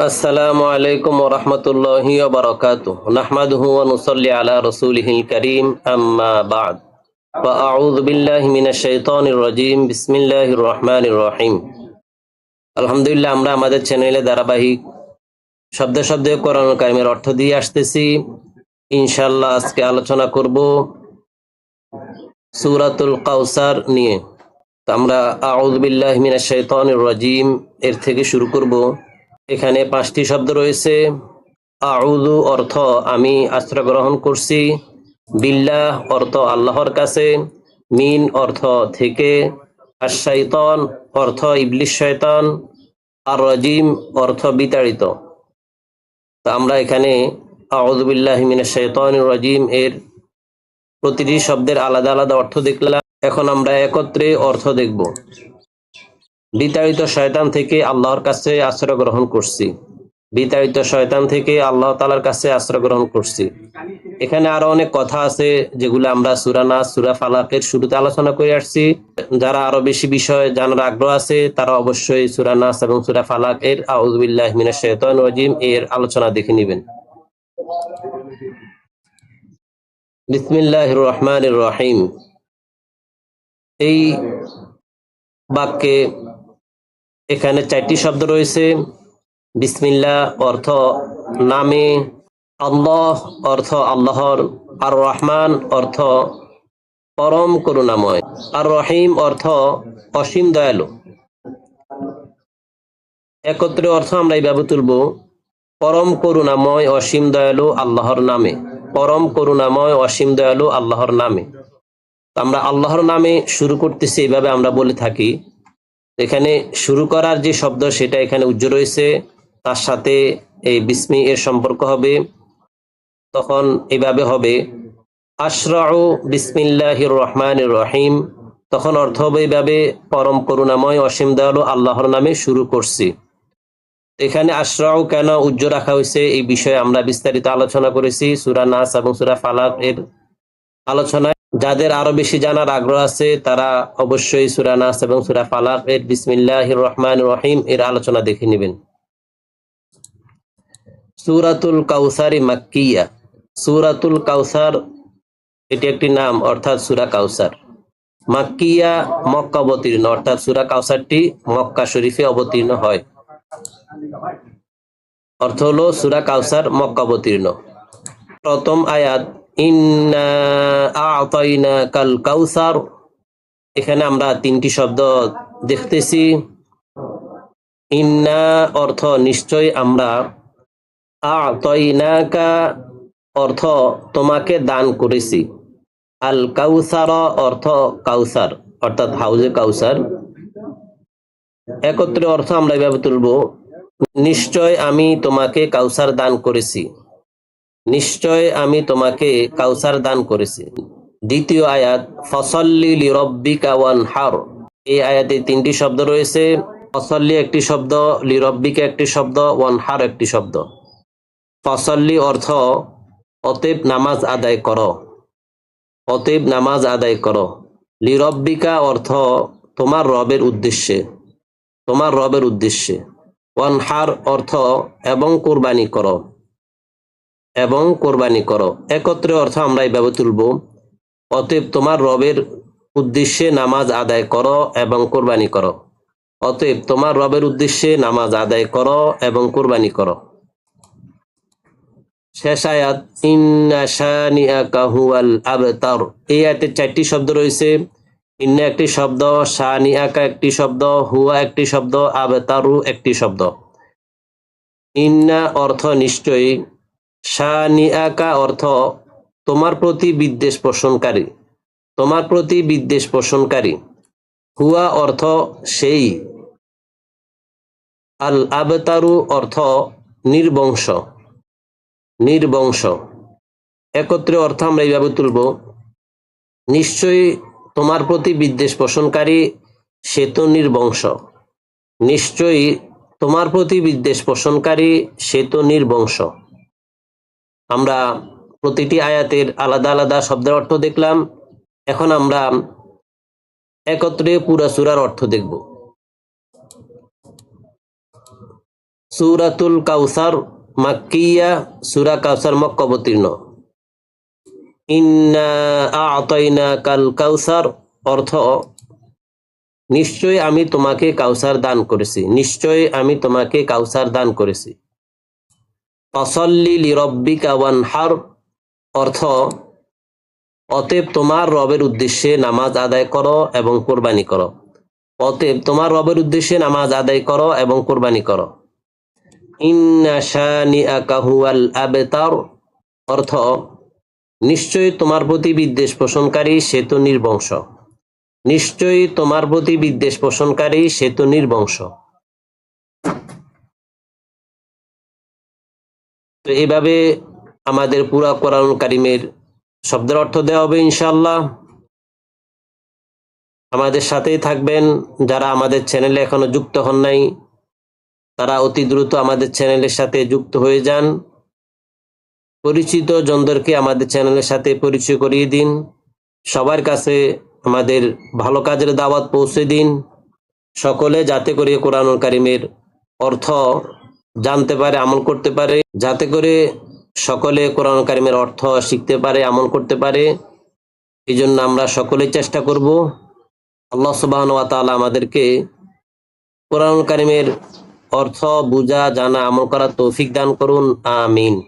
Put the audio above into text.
আসসালামু আলাইকুম ওরহমতুল্লাহি ওবরাকাতুহ নাহমাদুহু ওয়া নুসাল্লি আলা রাসূলিহিল কারীম আম্মা বা'দ فأعوذ بالله من الشيطان الرجيم بسم الله الرحمن الرحيم আলহামদুলিল্লাহ আমরা আমাদের চ্যানেলে ধারাবাহিক শব্দ শব্দে কোরআন কারিমের অর্থ দিয়ে আসতেছি ইনশাল্লাহ আজকে আলোচনা করব সূরাতুল কাউসার নিয়ে তো আমরা আউযু বিল্লাহি মিনাশ শাইতানির রাজিম এর থেকে শুরু করব এখানে পাঁচটি শব্দ রয়েছে। আউযু অর্থ আমি আশ্রয় গ্রহণ করছি। বিল্লাহ অর্থ আল্লাহর কাছে। মিন অর্থ থেকে। আর শৈতন অর্থ ইবলিশ শয়তান। আর রজিম অর্থ বিতাড়িত। তো আমরা এখানে আউযুবিল্লাহি মিনাশ শাইতানির রাজিম এর প্রতিটি শব্দের আলাদা আলাদা অর্থ দেখলাম। এখন আমরা একত্রে অর্থ দেখব। বিতাড়িত শয়তান থেকে আল্লাহর কাছে আশ্রয় গ্রহণ করছি। বিতাড়িত শয়তান থেকে আল্লাহ তালার কাছে আশ্রয় গ্রহণ করছি। এখানে আরও অনেক কথা আছে, যেগুলো আমরা সুরা নাস, সুরা ফালাকের শুরুতে আলোচনা করে আসছি। যারা আরও বেশি বিষয় জানার আগ্রহ আছে, তারা অবশ্যই সুরা নাস এবং সুরা ফালাক এর আউজবিল্লাহ মিনা শাইতানির রাজিম এর আলোচনা দেখে নেবেন। বিসমিল্লাহির রহমানির রহিম। এই বাক্যে এখানে চারটি শব্দ রয়েছে। বিসমিল্লাহ অর্থ নামে, আল্লাহ অর্থ আল্লাহর আর রহমান অর্থ পরম করুণাময় আর রহিম অর্থ অসীম দয়ালু। একত্রে অর্থ আমরা এইভাবে তুলব, পরম করুণাময় অসীম দয়ালু আল্লাহর নামে, পরম করুণাময় অসীম দয়ালু আল্লাহর নামে। আমরা আল্লাহর নামে শুরু করতেছি এইভাবে আমরা বলে থাকি। এখানে শুরু করার যে শব্দ সেটা এখানে উজ্জ্ব রয়েছে। তার সাথে এই বিস্মি এর সম্পর্ক হবে। তখন এইভাবে হবে। আশরাউ বিসমিল্লাহির রহমানির রহিম। তখন অর্থ হবে এইভাবে পরম করুণাময় অসীম দয়ালু আল্লাহর নামে শুরু করছি। এখানে আশরাউ কেন উজ্জ্ব রাখা হয়েছে এই বিষয়ে আমরা বিস্তারিত আলোচনা করেছি। সুরা নাস এবং সুরা ফালাক এর আলোচনায়। যাদের আরও বেশি জানার আগ্রহ আছে, তারা অবশ্যই সুরা নাস এবং সুরা ফালাক এর বিসমিল্লাহির রহমান রহিম এর আলোচনা দেখে নেবেন। সুরাতুল কাউসারি মাক্কিয়া। সুরাতুল কাউসার এটি একটি নাম, অর্থাৎ সুরা কাউসার। মাক্কিয়া মক্কা অবতীর্ণ, অর্থাৎ সুরা কাউসারটি মক্কা শরীফে অবতীর্ণ হয়। অর্থ হলো সুরা কাউসার মক্কা অবতীর্ণ। প্রথম আয়াত ইন্না আতাইনা কাল কাউসার এখানে আমরা তিনটি শব্দ দেখতেছি। ইন্না অর্থ নিশ্চয় আমরা। আতাইনাকা অর্থ তোমাকে দান করেছি। আল কাউসার অর্থ কাউসার, অর্থাৎ হাউজে কাউসার। একত্রে অর্থ আমরা এভাবে তুলব, নিশ্চয় আমি তোমাকে কাউসার দান করেছি। নিশ্চয় আমি তোমাকে কাউসার দান করেছি। দ্বিতীয় আয়াত, ফসল্লি লিরব্বিকা ওয়ান হার এই আয়াতে তিনটি শব্দ রয়েছে। ফসল্লি একটি শব্দ, লিরব্বিকা একটি শব্দ ওয়ান হার একটি শব্দ। ফসল্লি অর্থ, অতএব নামাজ আদায় করো। অতএব নামাজ আদায় করো। লিরব্বিকা অর্থ, তোমার রবের উদ্দেশ্যে। তোমার রবের উদ্দেশ্যে। ওয়ান হার অর্থ, এবং কোরবানি করো। এবং কোরবানি করো। একত্রে অর্থ আমরা এইভাবে তুলব, অতএব তোমার রবের উদ্দেশ্যে নামাজ আদায় করো এবং কোরবানি করো। অতএব তোমার রবের উদ্দেশ্যে নামাজ আদায় করো এবং কোরবানি করো। শেষ আয়াত আবতার। এই আয়াতে চারটি শব্দ রয়েছে। ইন্না একটি শব্দ, শানিআকা একটি শব্দ, হুয়া একটি শব্দ, আবতারু একটি শব্দ। ইন্না অর্থ নিশ্চয়ই শানিআকা অর্থ তোমার প্রতি বিদ্বেষ পোষণকারী। তোমার প্রতি বিদ্বেষ পোষণকারী। হুয়া অর্থ সেই। আল আবতারু অর্থ নির্বংশ। নির্বংশ। একত্রে অর্থ আমরা এইভাবে তুলব, নিশ্চয়ই তোমার প্রতি বিদ্বেষ পোষণকারী, সে তো নির্বংশ। নিশ্চয়ই তোমার প্রতি বিদ্বেষ পোষণকারী, সে তো নির্বংশ। আমরা প্রতিটি আয়াতের আলাদা আলাদা শব্দের অর্থ দেখলাম। এখন আমরা একত্রে পুরা সুরার অর্থ দেখব। সুরাতুল কাউসার মাক্কিয়া, সুরা কাউসার মক্ক অবতীর্ণ। কাল কাউসার অর্থ নিশ্চয় আমি তোমাকে কাউসার দান করেছি। নিশ্চয় আমি তোমাকে কাউসার দান করেছি। অর্থ, অতএব তোমার রবের উদ্দেশ্যে নামাজ আদায় করো এবং কোরবানি করো। অতএব তোমার রবের উদ্দেশ্যে নামাজ আদায় করো এবং কোরবানি করো। আবতার, অর্থ, নিশ্চয়ই তোমার প্রতি বিদ্বেষ পোষণকারী সে তো নির্বংশ। নিশ্চয়ই তোমার প্রতি বিদ্বেষ পোষণকারী সে তো নির্বংশ। তো এইভাবে আমাদের পুরা কোরআন কারিমের শব্দের অর্থ দেওয়া হবে ইনশাল্লাহ আমাদের সাথেই থাকবেন। যারা আমাদের চ্যানেলে এখনও যুক্ত হন নাই, তারা অতি দ্রুত আমাদের চ্যানেলের সাথে যুক্ত হয়ে যান। পরিচিত জনদেরকে আমাদের চ্যানেলের সাথে পরিচয় করিয়ে দিন। সবার কাছে আমাদের ভালো কাজের দাওয়াত পৌঁছে দিন। সকলে যাতে করে কোরআন কারিমের অর্থ জানতে পারে, আমল করতে পারে, যাতে করে সকলে কোরআন কারিমের অর্থ শিখতে পারে, আমল করতে পারে। এই জন্য আমরা সকলে চেষ্টা করব আল্লাহ সুবাহন তালা আমাদেরকে কোরআন কারিমের অর্থ, বুঝা, জানা, আমল করার তৌফিক দান করুন। আমিন।